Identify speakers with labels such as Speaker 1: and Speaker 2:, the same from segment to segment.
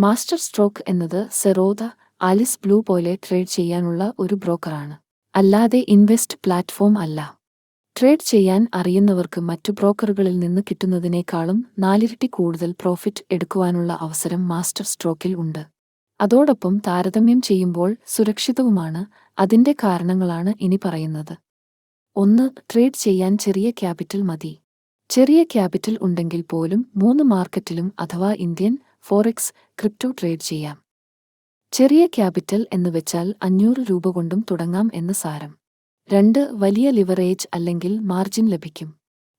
Speaker 1: Master stroke എന്നത് Zerodha Alice Blue പോലെ trade ചെയ്യാനുള്ള ഒരു ബ്രോക്കറാണ്. അല്ലാതെ ഇൻവെസ്റ്റ് പ്ലാറ്റ്ഫോം അല്ല. ട്രേഡ് ചെയ്യാൻ അറിയുന്നവർക്ക് മറ്റു ബ്രോക്കറുകളിൽ നിന്ന് കിട്ടുന്നതിനേക്കാളും നാലിരട്ടി കൂടുതൽ പ്രോഫിറ്റ് എടുക്കുവാനുള്ള അവസരം മാസ്റ്റർ സ്ട്രോക്കിൽ ഉണ്ട്. അതോടൊപ്പം താരതമ്യം ചെയ്യുമ്പോൾ സുരക്ഷിതവുമാണ് അതിന്റെ കാരണങ്ങളാണ് ഇനി പറയുന്നത്. ഒന്ന് ട്രേഡ് ചെയ്യാൻ ചെറിയ ക്യാപിറ്റൽ മതി. ചെറിയ ക്യാപിറ്റൽ ഉണ്ടെങ്കിൽ പോലും മൂന്ന് മാർക്കറ്റിലും അഥവാ ഇന്ത്യൻ ഫോറക്സ് ക്രിപ്റ്റോ ട്രേഡ് ചെയ്യാം. ചെറിയ ക്യാപിറ്റൽ എന്ന് വെച്ചാൽ അഞ്ഞൂറ് രൂപ കൊണ്ടും തുടങ്ങാം എന്ന് സാരം. രണ്ട് വലിയ ലിവറേജ് അല്ലെങ്കിൽ മാർജിൻ ലഭിക്കും.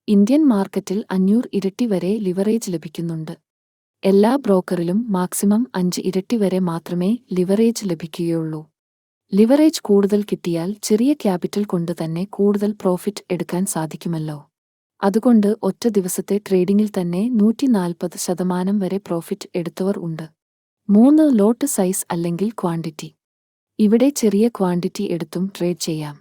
Speaker 1: ഇന്ത്യൻ മാർക്കറ്റിൽ അഞ്ഞൂറ് ഇരട്ടി വരെ ലിവറേജ് ലഭിക്കുന്നുണ്ട്. എല്ലാ ബ്രോക്കറിലും മാക്സിമം അഞ്ച് ഇരട്ടി വരെ മാത്രമേ ലിവറേജ് ലഭിക്കുകയുള്ളൂ. ലിവറേജ് കൂടുതൽ കിട്ടിയാൽ ചെറിയ ക്യാപിറ്റൽ കൊണ്ട് തന്നെ കൂടുതൽ പ്രോഫിറ്റ് എടുക്കാൻ സാധിക്കുമല്ലോ. അതുകൊണ്ട് ഒറ്റ ദിവസത്തെ ട്രേഡിംഗിൽ തന്നെ നൂറ്റി നാൽപ്പത് ശതമാനം വരെ പ്രോഫിറ്റ് എടുത്തവർ ഉണ്ട്. മൂന്ന് ലോട്ട് സൈസ് അല്ലെങ്കിൽ ക്വാണ്ടിറ്റി ഇവിടെ ചെറിയ ക്വാണ്ടിറ്റി എടുത്തും ട്രേഡ് ചെയ്യാം.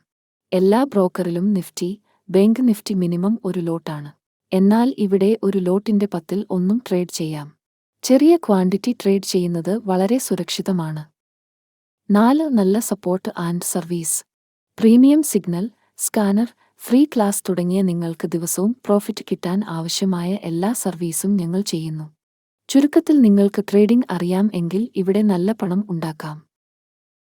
Speaker 1: എല്ലാ ബ്രോക്കറിലും നിഫ്റ്റി ബാങ്ക് നിഫ്റ്റി മിനിമം ഒരു ലോട്ടാണ് എന്നാൽ ഇവിടെ ഒരു ലോട്ടിന്റെ പത്തിൽ ഒന്നും ട്രേഡ് ചെയ്യാം. ചെറിയ ക്വാണ്ടിറ്റി ട്രേഡ് ചെയ്യുന്നത് വളരെ സുരക്ഷിതമാണ്. നാല് നല്ല support and service premium signal scanner free class തുടങ്ങിയ നിങ്ങൾക്ക് ദിവസവും പ്രോഫിറ്റ് കിട്ടാൻ ആവശ്യമായ എല്ലാ സർവീസും ഞങ്ങൾ ചെയ്യുന്നു. ചുരുക്കത്തിൽ നിങ്ങൾക്ക് ട്രേഡിംഗ് അറിയാം എങ്കിൽ ഇവിടെ നല്ല പണം ഉണ്ടാക്കാം.